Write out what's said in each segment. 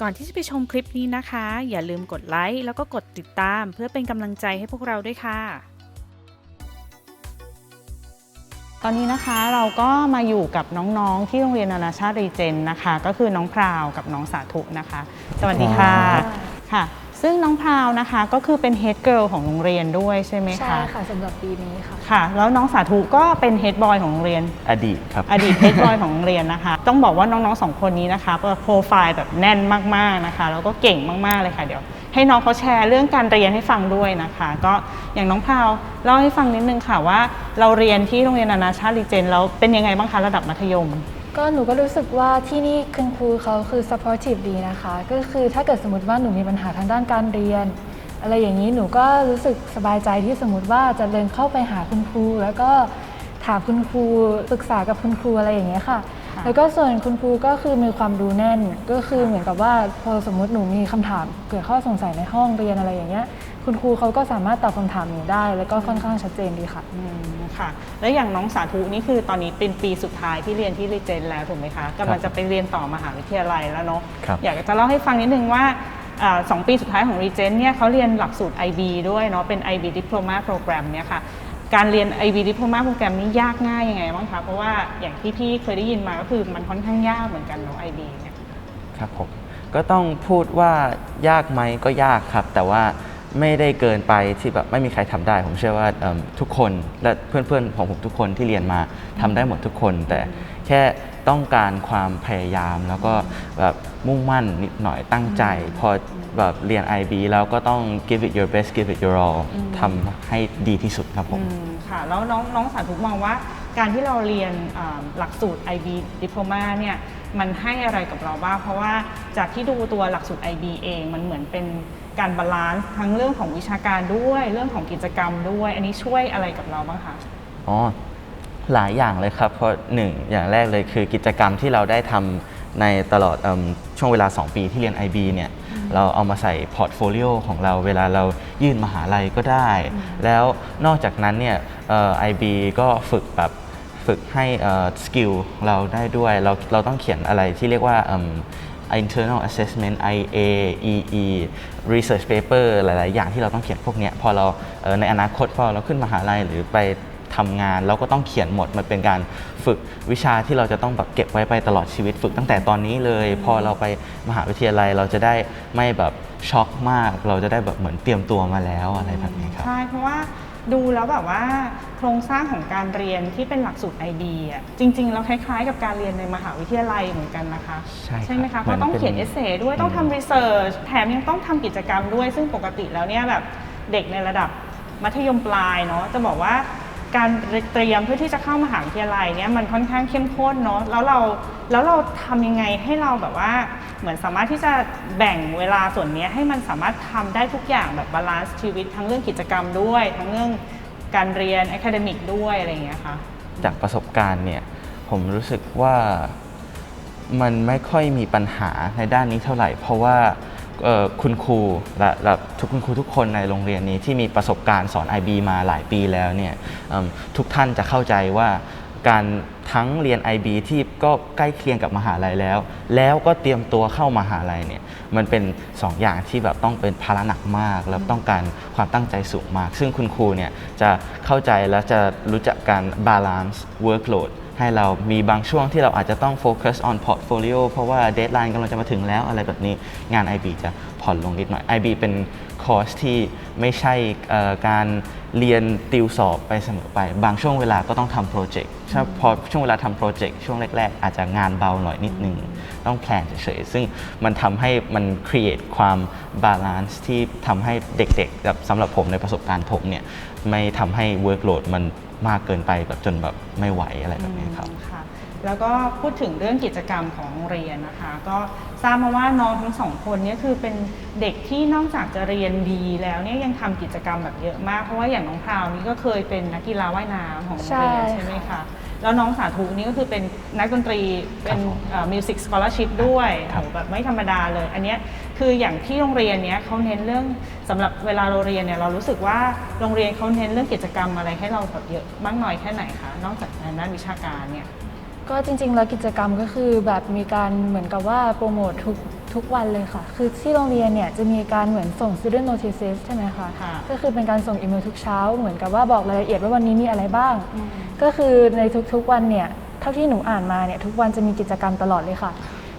ก่อนที่จะไปชมคลิปนี้นะคะ อย่าลืมกดไลค์แล้วก็กดติดตาม เพื่อเป็นกำลังใจให้พวกเราด้วยค่ะ ตอนนี้นะคะเราก็มาอยู่กับน้องๆที่โรงเรียนนานาชาติรีเจนนะคะ ก็คือน้องพราวกับน้องสาธุนะคะ สวัสดีค่ะค่ะค่ะ ซึ่งน้องพราวนะคะก็คือเป็นเฮดเกิลของโรงเรียนด้วยใช่ไหมใช่คะค่ะสำหรับปีนี้ค่ะ ค่ะ แล้วน้องสาธุก็เป็นเฮดบอยของโรงเรียน อดีตครับ อดีตเฮดบอยของโรงเรียนนะคะ ต้องบอกว่าน้องๆสองคนนี้นะคะโปรไฟล์แบบแน่นมากๆนะคะแล้วก็เก่งมากๆเลยค่ะเดี๋ยว ให้น้องเขาแชร์เรื่องการเรียนให้ฟังด้วยนะคะ ก็อย่างน้องพราวเล่าให้ฟังนิดนึงค่ะว่า เราเรียนที่โรงเรียนนานาชาติรีเจนแล้วเป็นยังไงบ้างคะระดับมัธยม ก็หนูก็รู้สึกว่าที่นี่คุณครูเขาคือ supportive ดีนะคะ ก็คือถ้าเกิดสมมติว่าหนูมีปัญหาทางด้านการเรียน อะไรอย่างนี้หนูก็รู้สึกสบายใจที่สมมติว่าจะเดินเข้าไปหาคุณครู แล้วก็ถามคุณครูปรึกษากับคุณครูอะไรอย่างเงี้ยค่ะ แล้วก็ส่วนคุณครูก็คือมีความรู้แน่น ก็คือเหมือนกับว่าพอสมมติหนูมีคำถามเกิดข้อสงสัยในห้องเรียนอะไรอย่างเงี้ย คุณครูเขาก็สามารถตอบคำถามหนูได้ แล้วก็ค่อนข้างชัดเจนดีค่ะ อืมค่ะ แล้วอย่างน้องสาธุนี่คือตอนนี้เป็นปีสุดท้ายที่เรียนที่รีเจนแล้วถูกไหมคะกำลังจะไปเรียนต่อมหาวิทยาลัยแล้วเนาะครับ อยากจะเล่าให้ฟังนิดนึงว่าอ่าสองปีสุดท้ายของ Regent เนี่ยเขาเรียนหลักสูตร IB ด้วยเนาะเป็น IB Diploma Program เนี่ยค่ะ การเรียน IB Diploma Program นี้ยากง่ายยังไงบ้างคะเพราะว่าอย่างที่พี่เคยได้ยินมาก็คือมันค่อนข้างยากเหมือนกันเนาะ IB เนี่ย ครับผมก็ต้องพูดว่ายากไหมก็ยากครับ แต่ว่า ไม่ได้เกินไปที่แบบไม่มีใครทำได้ ผมเชื่อว่าเอิ่มทุกคนและเพื่อนๆของผมทุกคนที่เรียนมาทำได้หมดทุกคน แต่แค่ต้องการความพยายามแล้วก็แบบมุ่งมั่นนิดหน่อยตั้งใจ พอแบบเรียน IB แล้วก็ต้อง give it your best give it your all ทำให้ดีที่สุดครับผมอืมค่ะ แล้วน้องน้องสาธุมองว่าการที่เราเรียนอ่าหลักสูตร IB Diploma เนี่ย มันให้อะไรกับเราบ้างเพราะว่าจากที่ดูตัวหลักสูตร IB เองมันเหมือนเป็นการบาลานซ์ทั้งเรื่องของวิชาการด้วยเรื่องของกิจกรรมด้วย อันนี้ช่วยอะไรกับเราบ้างคะอ๋อหลายอย่างเลยครับ เพราะหนึ่งอย่างแรกเลยคือกิจกรรมที่เราได้ทำในตลอดเอมช่วงเวลา 2 ปีที่เรียน IB เนี่ยเราเอามาใส่พอร์ตโฟลิโอของเราเวลาเรายื่นมหาลัยก็ได้ แล้วนอกจากนั้นเนี่ยเอ่อ IB ก็ฝึกแบบ ฝึกให้สกิลเราได้ด้วยเราเราต้องเขียนอะไรที่เรียกว่า internal assessment IA EE research paper หลาย ๆ อย่างที่เราต้องเขียนพวกนี้พอเราเในอนาคตพอเราขึ้นมหาลัยหรือไปทำงานเราก็ต้องเขียนหมดมันเป็นการฝึกวิชาที่เราจะต้องแบบเก็บไว้ไปตลอดชีวิตฝึกตั้งแต่ตอนนี้เลย พอเราไปมหาวิทยาลัยเราจะได้ไม่แบบช็อกมาก เราจะได้แบบเหมือนเตรียมตัวมาแล้วอะไรแบบนี้ครับใช่เพราะว่า ดูแล้วแบบว่าโครงสร้างของการเรียนที่เป็นหลักสูตร IB อะจริงๆ แล้วคล้ายๆ กับการเรียนในมหาวิทยาลัยเหมือนกันนะคะใช่ครับไหมคะเพเหมือนราะต้องเขียนเป็นเอเซด้วยต้องอืมทำรีเสิร์ชแถมยังต้องทำกิจกรรมด้วย ซึ่งปกติแล้วเนี่ยแบบเด็กในระดับมัธยมปลายเนาะจะบอกว่าการเตรียมเพื่อที่จะเข้ามหาวิทยาลัยเนี่ยมันค่อนข้างเข้มข้นเนาะแล้วเราแล้วเราทำยังไงให้เราแบบว่า เหมือนสามารถที่จะแบ่งเวลาส่วนนี้ให้มันสามารถทำได้ทุกอย่างแบบบาลานซ์ชีวิต ทั้งเรื่องกิจกรรมด้วย ทั้งเรื่องการเรียน a อ a d e m i c ด้วยอะไรอย่างเงี้ยค่ะจากประสบการณ์เนี่ยผมรู้สึกว่ามันไม่ค่อยมีปัญหาในด้านนี้เท่าไหร่ เพราะว่าคุณครูและและทุกคุณครูทุกคนในโรงเรียนนี้ที่มีประสบการณ์สอน IB มาหลายปีแล้วเนี่ยทุกท่านจะเข้าใจว่าการ ทั้งเรียน IB ที่ก็ใกล้เคียงกับมหาลัยแล้ว แล้วก็เตรียมตัวเข้ามหาลัยเนี่ยมันเป็นสองอย่างที่แบบต้องเป็นภาระหนักมาก แล้วต้องการความตั้งใจสูงมาก ซึ่งคุณครูเนี่ยจะเข้าใจและจะรู้จักการ balance workload ให้เรามีบางช่วงที่เราอาจจะต้องโฟกัส on portfolio เพราะว่า deadline กำลังจะมาถึงแล้วอะไรแบบนี้งาน IB จะผ่อนลงนิดหน่อย IB เป็นคอร์สที่ไม่ใช่การ เรียนติวสอบไปเสมอไป บางช่วงเวลาก็ต้องทำโปรเจกต์ถ้าพอช่วงเวลาทำโปรเจกต์ช่วงแรก ๆ อาจจะงานเบาหน่อยนิดนึง ต้องแพลนเฉยๆ ซึ่งมันทำให้มัน create ความ balance ที่ทำให้เด็กๆแบบสำหรับผมในประสบการณ์ผมเนี่ย ไม่ทำให้ workload มันมากเกินไปแบบจนแบบไม่ไหวอะไรแบบนี้ครับอืมค่ะ แล้วก็พูดถึงเรื่องกิจกรรมของโรงเรียนนะคะ ก็ทราบมาว่าน้องทั้งสองคนเนี่ยคือเป็นเด็กที่นอกจากจะเรียนดีแล้วเนี่ยยังทำกิจกรรมแบบเยอะมาก เพราะว่าอย่างน้องพราวนี่ก็เคยเป็นนักกีฬาว่ายน้ำของโรงเรียนใช่ใช่ไหมคะแล้วน้องสาธุนี่ก็คือเป็นนักดนตรีเป็นครับผมมิวสิกสกอล r ชิพด้วยครับโหแบบไม่ธรรมดาเลย อันเนี้ยคืออย่างที่โรงเรียนเนี้ยเขาเน้นเรื่องสำหรับเวลาเราเรียนเนี่ยเรารู้สึกว่าโรงเรียนเขาเน้นเรื่องกิจกรรมอะไรให้เราแบบเยอะมากน้อยแค่ไหนคะนอกจากในด้านวิชาการเนี่ย ก็จริงๆ แล้วกิจกรรมก็คือแบบมีการเหมือนกับว่าโปรโมททุกทุกๆวันเลยค่ะ คือที่โรงเรียนเนี่ยจะมีการเหมือนส่ง student notices ใช่ไหมคะค่ะ ก็คือเป็นการส่งอีเมลทุกเช้า เหมือนกับว่าบอกรายละเอียดว่าวันนี้มีอะไรบ้าง ก็คือในทุกๆวันเนี่ยเท่าที่หนูอ่านมาเนี่ยทุกวันจะมีกิจกรรมตลอดเลยค่ะ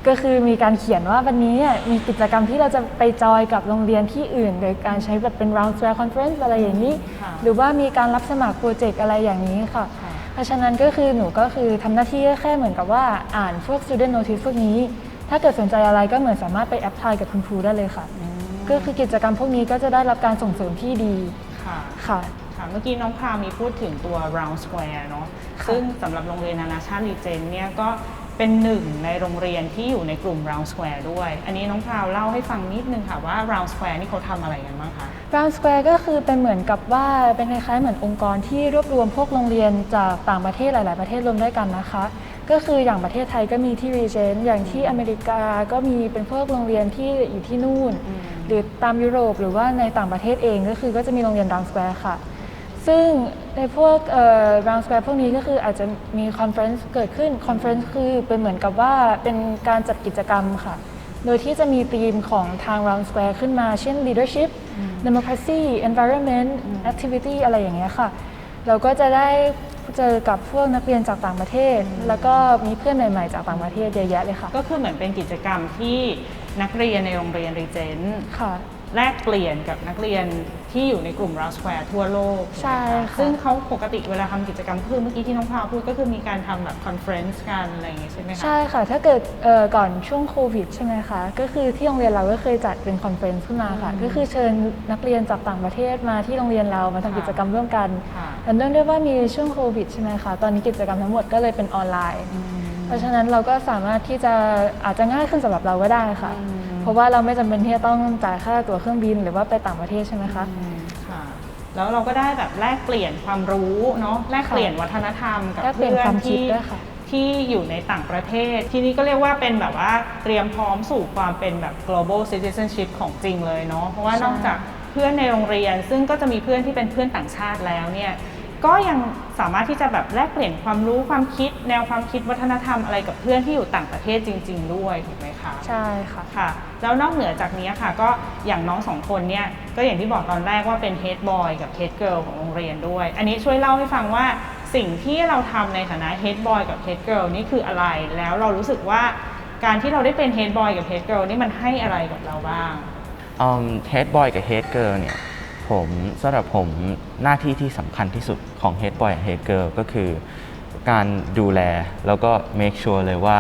ก็คือมีการเขียนว่าวันนี้เนี่ยมีกิจกรรมที่เราจะไปจอยกับโรงเรียนที่อื่น โดยการใช้แบบเป็น round square conference อะไรอย่างนี้ ค่ะ หรือว่ามีการรับสมัครโปรเจกต์อะไรอย่างนี้ค่ะค่ะ เพราะฉะนั้นก็คือหนูก็คือทำหน้าที่แค่เหมือนกับว่าอ่านพวก student notice พวกนี้ ถ้าเกิดสนใจอะไรก็เหมือนสามารถไปแอพพลายกับคุณครูได้เลยค่ะ ก็คือกิจกรรมพวกนี้ก็จะได้รับการส่งเสริมที่ดีค่ะค่ะค่ะเมื่อกี้น้องพราวมีพูดถึงตัว round square เนาะค่ะซึ่งสำหรับโรงเรียนนานาชาติรีเจนเนี่ยก็ เป็นหนึ่งในโรงเรียนที่อยู่ในกลุ่ม round square ด้วย อันนี้น้องพราวเล่าให้ฟังนิดนึงค่ะว่า round square นี่เขาทำอะไรกันบ้างคะ Round Square ก็คือเป็นเหมือนกับว่าเป็นคล้ายๆเหมือนองค์กรที่รวบรวมพวกโรงเรียนจากต่างประเทศหลาย ๆ ประเทศรวมด้วยกันนะคะ ก็คืออย่างประเทศไทยก็มีที่ Regent อย่างที่อเมริกาก็มีเป็นพวกโรงเรียนที่อยู่ที่นู่น หรือตามยุโรปหรือว่าในต่างประเทศเองก็คือก็จะมีโรงเรียน Round Square ค่ะ ซึ่งในพวกเอ่อ round square พวกนี้ก็คืออาจจะมีคอนเฟรนซ์เกิดขึ้นคอนเฟรนซ์คือเป็นเหมือนกับว่าเป็นการจัดกิจกรรมค่ะ โดยที่จะมีธีมของทาง round square ขึ้นมา เช่น leadership democracy environment activity อะไรอย่างเงี้ยค่ะ เราก็จะได้เจอกับพวกนักเรียนจากต่างประเทศ แล้วก็มีเพื่อนใหม่ๆ จากต่างประเทศเยอะแยะเลยค่ะ ก็คือเหมือนเป็นกิจกรรมที่นักเรียนในโรงเรียนรีเจนค่ะ แลกเปลี่ยนกับนักเรียนที่อยู่ในกลุ่ม round square ทั่วโลกใช่ถูกไหมค่ะ ซึ่งเขาปกติเวลาทำกิจกรรมคือเมื่อกี้ที่น้องพราวพูดก็คือมีการทำแบบคอนเฟรนซ์กันอะไรอย่างเงี้ยใช่ไหมคะ ใช่ค่ะ ถ้าเกิดเอ่อก่อนช่วงโควิดใช่ไหมคะ ก็คือที่โรงเรียนเราก็เคยจัดเป็นคอนเฟรนซ์ขึ้นมาค่ะ ก็คือเชิญนักเรียนจากต่างประเทศมาที่โรงเรียนเรามาทำค่ะกิจกรรมร่วมกันค่ะแต่เนื่องด้วยว่ามีช่วงโควิดใช่ไหมคะ ตอนนี้กิจกรรมทั้งหมดก็เลยเป็นออนไลน์ เพราะฉะนั้นเราก็สามารถที่จะอาจจะง่ายขึ้นสำหรับเราก็ได้ค่ะ เพราะว่าเราไม่จำเป็นที่จะต้องจ่ายค่าตั๋วเครื่องบินหรือว่าไปต่างประเทศใช่ไหมคะอืมค่ะแล้วเราก็ได้แบบแลกเปลี่ยนความรู้เนาะแลกเปลี่ยนวัฒนธรรมกับแลกเปลี่เพื่ยนอนความคิดที่ด้วยค่ะที่อยู่ในต่างประเทศ ทีนี้ก็เรียกว่าเป็นแบบว่าเตรียมพร้อมสู่ความเป็นแบบ global citizenship ของจริงเลยเนาะเพราะว่าใช่นอกจากเพื่อนในโรงเรียน ซึ่งก็จะมีเพื่อนที่เป็นเพื่อนต่างชาติแล้วเนี่ยก็ยังสามารถที่จะแบบแลกเปลี่ยนความรู้ความคิด แนวความคิดวัฒนธรรมอะไรกับเพื่อนที่อยู่ต่างประเทศจริง ๆ ด้วยถูกไหมคะใช่ค่ะค่ะ แล้วนอกเหนือจากนี้ค่ะ ก็อย่างน้องสองคนเนี่ยก็อย่างที่บอกตอนแรกว่าเป็นเฮดบอยกับเฮดเกิลของโรงเรียนด้วย อันนี้ช่วยเล่าให้ฟังว่าสิ่งที่เราทำในฐานะเฮดบอยกับเฮดเกิลนี่คืออะไร แล้วเรารู้สึกว่าการที่เราได้เป็นเฮดบอยกับเฮดเกิลนี่มันให้อะไรกับเราบ้างเฮดบอยกับเฮดเกิลเนี่ยผมสำหรับผมหน้าที่ที่สำคัญที่สุดของเฮดบอยกับเฮดเกิลก็คือการดูแลแล้วก็ make sure เลยว่า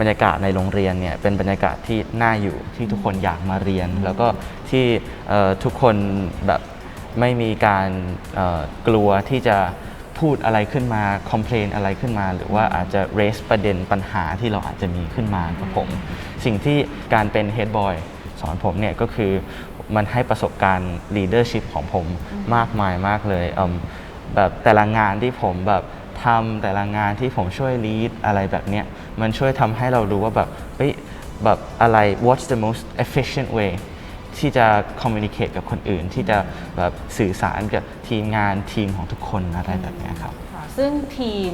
บรรยากาศในโรงเรียนเนี่ยเป็นบรรยากาศที่น่าอยู่ที่ทุกคนอยากมาเรียน แล้วก็ที่เอ่อทุกคนแบบไม่มีการเอ่อกลัวที่จะพูดอะไรขึ้นมา complain อะไรขึ้นมา หรือว่าอาจจะ raise ประเด็นปัญหาที่เราอาจจะมีขึ้นมาครับผม สิ่งที่การเป็น head boy สอนผมเนี่ยก็คือมันให้ประสบการณ์ leadership ของผมมากมายมากเลยเอิ่มแบบแต่ละงานที่ผมแบบ ทำแต่ละงานที่ผมช่วย lead อะไรแบบเนี้ยมันช่วยทำให้เรารู้ว่าแบบเฮ้ยแบบอะไร what's the most efficient way ที่จะ communicate กับคนอื่น ที่จะแบบสื่อสารกับทีมงานทีมของทุกคนอะไรแบบเนี้ยครับ ค่ะซึ่งทีม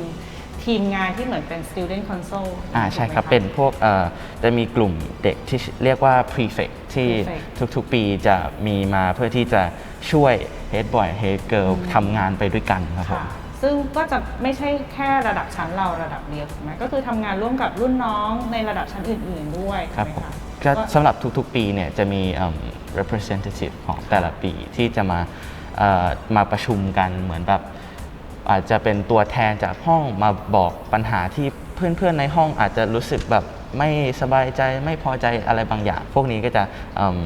ทีมงานที่เหมือนเป็น student council อ่าใช่ครับ ถูกไหมะเป็นพวกเอ่อจะมีกลุ่มเด็กที่เรียกว่า prefect ที่ prefect ทุกๆปีจะมีมาเพื่อที่จะช่วย head boy head girl ทำงานไปด้วยกันครับผม ค่ะ ซึ่งก็จะไม่ใช่แค่ระดับชั้นเราระดับเดียวถูกไหมก็คือทำงานร่วมกับรุ่นน้องในระดับชั้นอื่น ๆ ด้วยครับถูกผไหมมก็คะสำหรับทุกๆปีเนี่ยจะมีเอิ่ม representative ของแต่ละปีที่จะมาเอ่อมาประชุมกันเหมือนแบบอาจจะเป็นตัวแทนจากห้องมาบอกปัญหาที่เพื่อนๆในห้องอาจจะรู้สึกแบบไม่สบายใจไม่พอใจอะไรบางอย่าง พวกนี้ก็จะเอิ่ม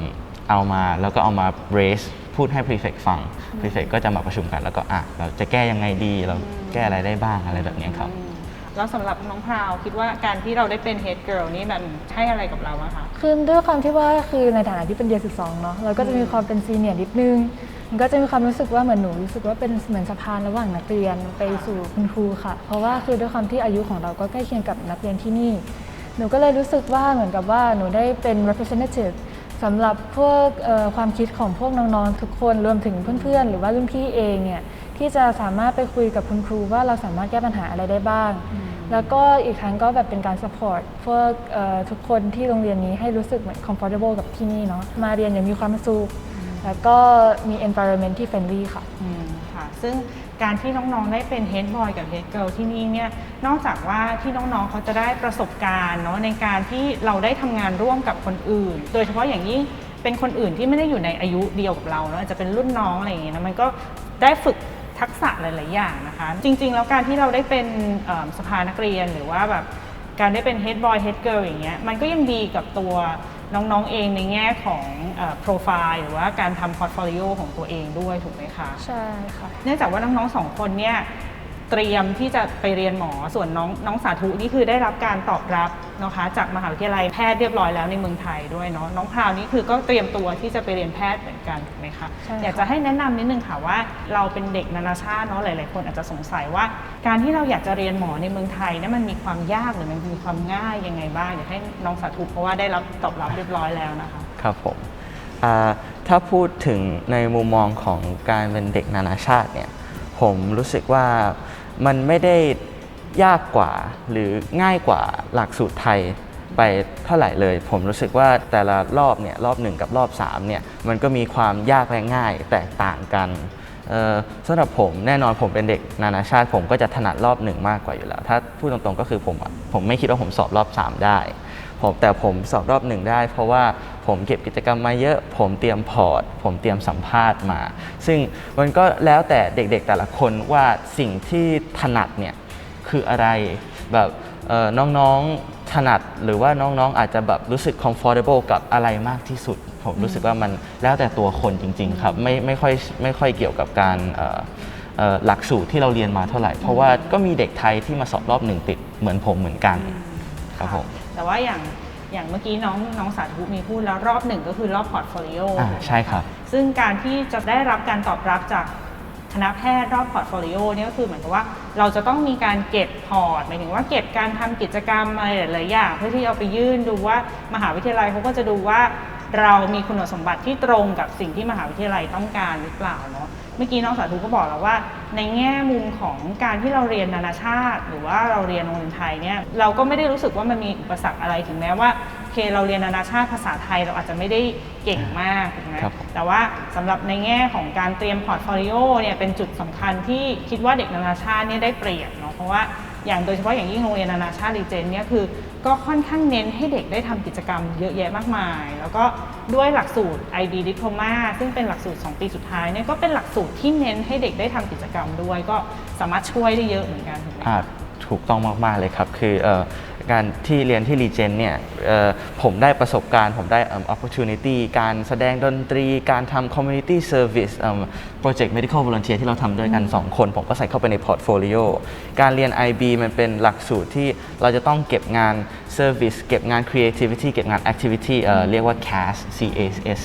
เอามาแล้วก็เอามา raise พูดให้ prefect ฟัง prefect ก็จะมาประชุมกัน แล้วก็อะเราจะแก้ยังไงดีเราแก้อะไรได้บ้างอะไรแบบเนี้ยครับอืมแล้วสำหรับน้องพราวคิดว่าการที่เราได้เป็น head girl นี่มันให้อะไรกับเราบ้างคะคือด้วยความที่ว่าคือในฐานะที่เป็นเดีย12เนาะเราก็จะมีความเป็นซีเนียร์นิดนึงมันก็จะมีความรู้สึกว่าเหมือนหนูรู้สึกว่าเป็นเหมือนสะพานระหว่างนักเรียนไปสู่คุณครูค่ะ เพราะว่าคือด้วยความที่อายุของเราก็ใกล้เคียงกับนักเรียนที่นี่ หนูก็เลยรู้สึกว่าเหมือนกับว่าหนูได้เป็น representative สำหรับพวกเอ่อความคิดของพวกน้องๆทุกคนรวมถึงเพื่อนๆ หรือว่ารุ่นพี่เองเนี่ยที่จะสามารถไปคุยกับคุณครูว่าเราสามารถแก้ปัญหาอะไรได้บ้าง แล้วก็อีกครั้งก็แบบเป็นการ support พวกเอ่อทุกคนที่โรงเรียนนี้ให้รู้สึกเหมือน comfortable กับที่นี่เนาะมาเรียนอย่างมีความสุขแล้วก็มี environment ที่ friendly ค่ะอืมค่ะ ซึ่ง การที่น้องๆได้เป็น Head Boy กับ Head Girl ที่นี่เนี่ยนอกจากว่าที่น้องๆเขาจะได้ประสบการณ์เนาะในการที่เราได้ทำงานร่วมกับคนอื่น โดยเฉพาะอย่างยิ่งเป็นคนอื่นที่ไม่ได้อยู่ในอายุเดียวกับเราเนาะอาจจะเป็นรุ่นน้องอะไรอย่างเงี้ยนะมันก็ได้ฝึกทักษะหลาย ๆ อย่างนะคะ จริง ๆ แล้วการที่เราได้เป็นสภานักเรียนหรือว่าแบบการได้เป็น Head Boy Head Girl อย่างเงี้ยมันก็ยังดีกับตัว น้องๆเองในแง่ของโปรไฟล์หรือว่าการทำพอร์ตโฟลิโอของตัวเองด้วยถูกไหมคะ ใช่ค่ะ เนื่องจากว่าน้องๆสองคนเนี่ย เตรียมที่จะไปเรียนหมอส่วนน้องน้องสาธุนี่คือได้รับการตอบรับนะคะจากมหาวิทยาลัยแพทย์เรียบร้อยแล้วในเมืองไทยด้วยเนาะน้องพราวนี่คือก็เตรียมตัวที่จะไปเรียนแพทย์เหมือนกันถูกไหมคะใช่ค่ะ อยากจะให้แนะนำนิดนึงค่ะว่า เราเป็นเด็กนานาชาติเนาะหลาย ๆ คนอาจจะสงสัยว่า การที่เราอยากจะเรียนหมอในเมืองไทยเนี่ยมันมีความยากหรือมันมีความง่ายยังไงบ้างอยากให้น้องสาธุเพราะว่าได้รับตอบรับเรียบร้อยแล้วนะคะ ครับผมอ่าถ้าพูดถึงในมุมมองของการเป็นเด็กนานาชาติเนี่ยผมรู้สึกว่า มันไม่ได้ยากกว่าหรือง่ายกว่าหลักสูตรไทยไปเท่าไหร่เลย ผมรู้สึกว่าแต่ละรอบเนี่ยรอบหนึ่งกับรอบสามเนี่ยมันก็มีความยากและง่ายแตกต่างกันสำหรับผมแน่นอนผมเป็นเด็กนานาชาติ ผมก็จะถนัดรอบหนึ่งมากกว่าอยู่แล้ว ถ้าพูดตรงๆก็คือผมผมไม่คิดว่าผมสอบรอบสามได้ผมแต่ผมสอบรอบหนึ่งได้ เพราะว่า ผมเก็บกิจกรรมมาเยอะ ผมเตรียมพอร์ต ผมเตรียมสัมภาษณ์มา ซึ่งมันก็แล้วแต่เด็กๆแต่ละคนว่าสิ่งที่ถนัดเนี่ยคืออะไรแบบน้องๆถนัดหรือว่าน้องๆอาจจะแบบรู้สึก comfortable กับอะไรมากที่สุด ผมรู้สึกว่ามันแล้วแต่ตัวคนจริง ๆ ครับ ไม่ไม่ค่อยไม่ค่อยเกี่ยวกับการหลักสูตรที่เราเรียนมาเท่าไหร่ เพราะว่าก็มีเด็กไทยที่มาสอบรอบหนึ่งติดเหมือนผมเหมือนกันครับผมแต่ว่าอย่าง อย่างเมื่อกี้น้องน้องสาธุมีพูดแล้วรอบหนึ่งก็คือรอบพอร์ตโฟลิโออ่าใช่ครับ ซึ่งการที่จะได้รับการตอบรับจากคณะแพทย์รอบพอร์ตโฟลิโอเนี่ยก็คือเหมือนกับว่าเราจะต้องมีการเก็บพอร์ตหมายถึงว่าเก็บการทำกิจกรรมอะไรหลายๆอย่างเพื่อที่เอาไปยื่นดูว่ามหาวิทยาลัยเขาก็จะดูว่า เรามีคุณสมบัติที่ตรงกับสิ่งที่มหาวิทยาลัยต้องการหรือเปล่าเนาะ เมื่อกี้น้องสาธุก็บอกแล้วว่า ในแง่มุมของการที่เราเรียนนานาชาติ หรือว่าเราเรียนโรงเรียนไทยเนี่ยเราก็ไม่ได้รู้สึกว่ามันมีอุปสรรคอะไรถึงแม้ว่าโอเคเราเรียนนานาชาติภาษาไทยเราอาจจะไม่ได้เก่งมากถูกไหมครับผมแต่ว่าสำหรับในแง่ของการเตรียมพอร์ตโฟลิโอเนี่ยเป็นจุดสำคัญที่คิดว่าเด็กนานาชาติเนี่ยได้เปรียบเนาะเพราะว่า อย่างโดยเฉพาะอย่างยิ่งโรงเรียนนานาชาติรีเจนเนี่ยคือก็ค่อนข้างเน้นให้เด็กได้ทำกิจกรรมเยอะแยะมากมาย แล้วก็ด้วยหลักสูตร IB Diploma ซึ่งเป็นหลักสูตร 2 ปีสุดท้ายเนี่ยก็เป็นหลักสูตรที่เน้นให้เด็กได้ทำกิจกรรมด้วย ก็สามารถช่วยได้เยอะเหมือนกันถูกไหมอ่าถูกต้องมากๆเลยครับคืออ การที่เรียนที่รีเจนเนี่ยเอ่อผมได้ประสบการณ์ ผมได้เอิ่ม opportunity การแสดงดนตรี การทำ community service เอิ่ม project medical volunteer ที่เราทำด้วยกัน 2 คน ผมก็ใส่เข้าไปใน portfolio การเรียน IB มันเป็นหลักสูตรที่เราจะต้องเก็บงาน service เก็บงาน creativity เก็บงาน activity เอ่อเรียกว่า CAS CAS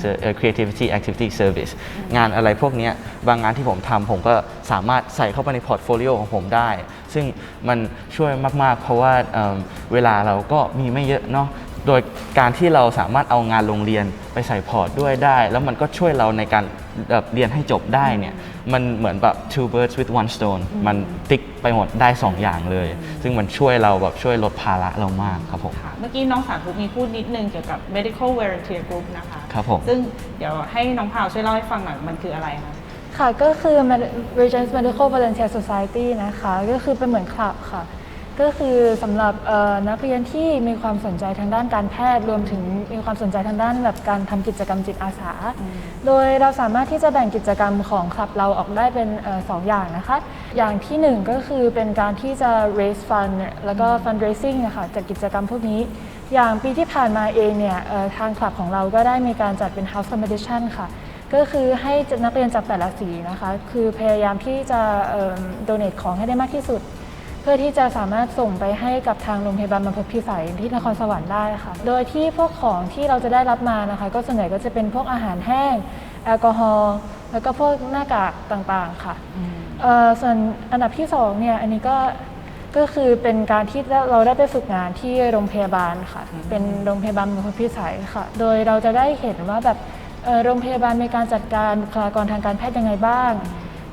เอ่อ creativity activity service งานอะไรพวกเนี้ยบางงานที่ผมทำผมก็สามารถใส่เข้าไปใน portfolio ของผมได้ ซึ่งมันช่วยมากๆ เพราะว่าเอิ่มเวลาเราก็มีไม่เยอะเนาะโดยการที่เราสามารถเอางานโรงเรียนไปใส่พอร์ตด้วยได้ แล้วมันก็ช่วยเราในการแบบเรียนให้จบได้เนี่ยมันเหมือนแบบ two birds with one stone มันติ๊กไปหมดได้ 2 อย่างเลย ซึ่งมันช่วยเราแบบช่วยลดภาระเรามากครับผมค่ะเมื่อกี้น้องสาธุมีพูดนิดนึงเกี่ยวกับ medical volunteer group นะคะครับผมซึ่งเดี๋ยวให้น้องพาวช่วยเล่าให้ฟังหน่อยมันคืออะไรคะ ค่ะก็คือ Med- Regents Medical Volunteer Society นะคะ ก็คือเป็นเหมือนคลับค่ะ ก็คือสำหรับเอ่อนักเรียนที่มีความสนใจทางด้านการแพทย์รวมถึงมีความสนใจทางด้านแบบการทำกิจกรรมจิตอาสา โดยเราสามารถที่จะแบ่งกิจกรรมของคลับเราออกได้เป็นเออสองอย่างนะคะ อย่างที่หนึ่งก็คือเป็นการที่จะ raise fund แล้วก็ fundraising นะคะจากกิจกรรมพวกนี้อย่างปีที่ผ่านมาเองเนี่ยเอ่อทางคลับของเราก็ได้มีการจัดเป็น house competition ค่ะ ก็คือให้นักเรียนจากแต่ละสีนะคะ คือพยายามที่จะโดเน a ของให้ได้มากที่สุด เพื่อที่จะสามารถส่งไปให้กับทางโรงพยาบาลบรรพตพิสัยที่นครสวรรค์ได้ค่ะ โดยที่พวกของที่เราจะได้รับมานะคะ ก็ส่วนใหญ่ก็จะเป็นพวกอาหารแห้ง แอลกอฮอล์แล้วก็พวกหน้ากากต่างๆค่ะเอ่อส่วนอันดับที่สองเนี่ยอันนี้ก็ก็คือเป็นการที่เราได้ไปฝึกงานที่โรงพยาบาลค่ะ เป็นโรงพยาบาลบรรพตพิสัยค่ะ โดยเราจะได้เห็นว่าแบบเอ่อ โรงพยาบาลมีการจัดการบุคลากรทางการแพทย์ยังไงบ้าง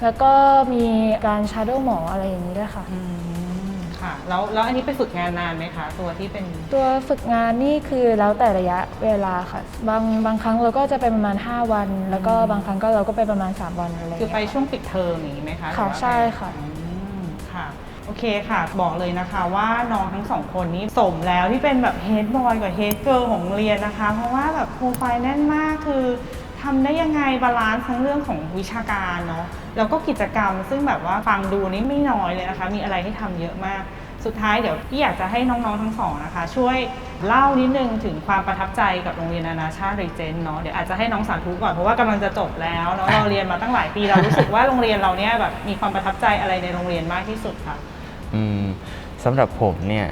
แล้วก็มีการชาร์โดหมออะไรอย่างนี้ด้วยค่ะ อืมค่ะแล้วแล้วอันนี้ไปฝึกงานนานไหมคะ ตัวที่เป็นตัวฝึกงานนี่คือแล้วแต่ระยะเวลาค่ะ บางบางครั้งเราก็จะไปประมาณ 5 วัน แล้วก็บางครั้งก็เราก็ไปประมาณ 3 วันอะไรอย่างคือไปเงี้ยช่วงปิดเทอมอย่างนี้ไหมคะหรือค่ะว่าไงใช่ค่ะ อืมค่ะโอเคค่ะ บอกเลยนะคะว่าน้องทั้งสองคนนี้สมแล้วที่เป็นแบบเฮดบอยกับเฮดเกิร์ลของเรียนนะคะ เพราะว่าแบบโปรไฟล์แน่นมากคือทำได้ยังไงบาลานซ์ทั้งเรื่องของวิชาการเนาะแล้วก็กิจกรรมซึ่งแบบว่าฟังดูนี่ไม่น้อยเลยนะคะ มีอะไรให้ทำเยอะมาก สุดท้ายเดี๋ยวพี่อยากจะให้น้องๆทั้งสองนะคะ ช่วยเล่านิดนึงถึงความประทับใจกับโรงเรียนนานาชาติรีเจนเนาะเดี๋ยวอาจจะให้น้องสาธุก่อนเพราะว่ากำลังจะจบแล้วเนาะเราเรียนมาตั้งหลายปีเรารู้สึกว่าโรงเรียนเราเนี่ยแบบมีความประทับใจอะไรในโรงเรียนมากที่สุดค่ะ อืมสำหรับผมเนี่ย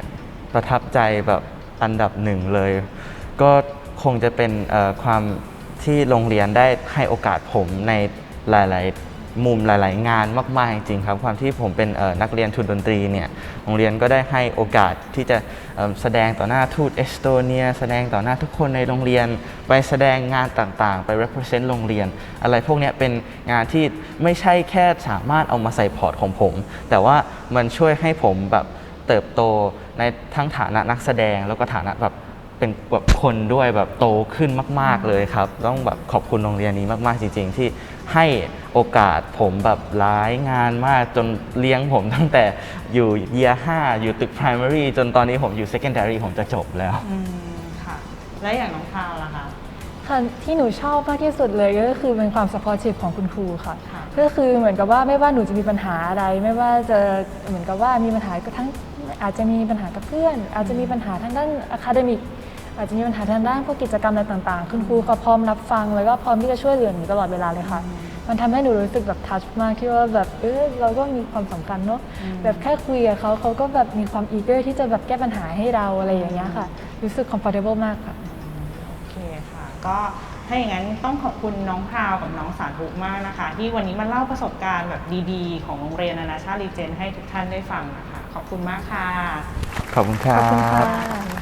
ประทับใจแบบอันดับหนึ่งเลย ก็คงจะเป็นความที่โรงเรียนได้ให้โอกาสผมในหลาย ๆ มุมหลาย ๆ งานมาก ๆ จริงครับ ความที่ผมเป็นนักเรียนทุนดนตรีเนี่ยโรงเรียนก็ได้ให้โอกาสที่จะแสดงต่อหน้าทูตเอสโตเนีย แสดงต่อหน้าทุกคนในโรงเรียน ไปแสดงงานต่าง ๆ ไป represent โรงเรียน อะไรพวกนี้เป็นงานที่ไม่ใช่แค่สามารถเอามาใส่พอร์ตของผม แต่ว่ามันช่วยให้ผมแบบเติบโตในทั้งฐานะนักแสดงแล้วก็ฐานะแบบ เป็นแบบคนด้วยแบบโตขึ้นมาก ๆเลยครับ ต้องแบบขอบคุณโรงเรียนนี้มากๆจริง ๆ ที่ให้โอกาสผมแบบหลายงานมากจนเลี้ยงผมตั้งแต่อยู่เยียห้าอยู่ตึก primary จนตอนนี้ผมอยู่ secondary ผมจะจบแล้ว อืมค่ะ และอย่างน้องพาวล่ะคะ ค่ะที่หนูชอบมากที่สุดเลยก็คือเป็นความ supportive ของคุณครูค่ะ ค่ะ ก็คือเหมือนกับว่าไม่ว่าหนูจะมีปัญหาอะไร ไม่ว่าจะเหมือนกับว่ามีปัญหาก็ทั้งอาจจะมีปัญหากับเพื่อน อาจจะมีปัญหาทางด้าน academic อาจจะมีปัญหาทางด้านพวกกิจกรรมอะไรต่างๆ คุณครูเขาพร้อมรับฟัง แล้วก็พร้อมที่จะช่วยเหลือหนูตลอดเวลาเลยค่ะ มันทำให้หนูรู้สึกแบบทัชมากที่ว่าแบบเออเราก็มีความสำคัญเนาะแบบแค่คุยกับเขาเขาก็แบบมีความ eager ที่จะแบบแก้ปัญหาให้เราอะไรอย่างเงี้ยค่ะ รู้สึก comfortable มากค่ะโอเคค่ะ ก็ถ้าอย่างนั้นต้องขอบคุณน้องพราวกับน้องสาธุมากนะคะ ที่วันนี้มาเล่าประสบการณ์แบบดีๆ ของโรงเรียนนานาชาติรีเจน ให้ทุกท่านได้ฟังนะคะ ขอบคุณมากค่ะ ขอบคุณครัขอบคุณบค่ะ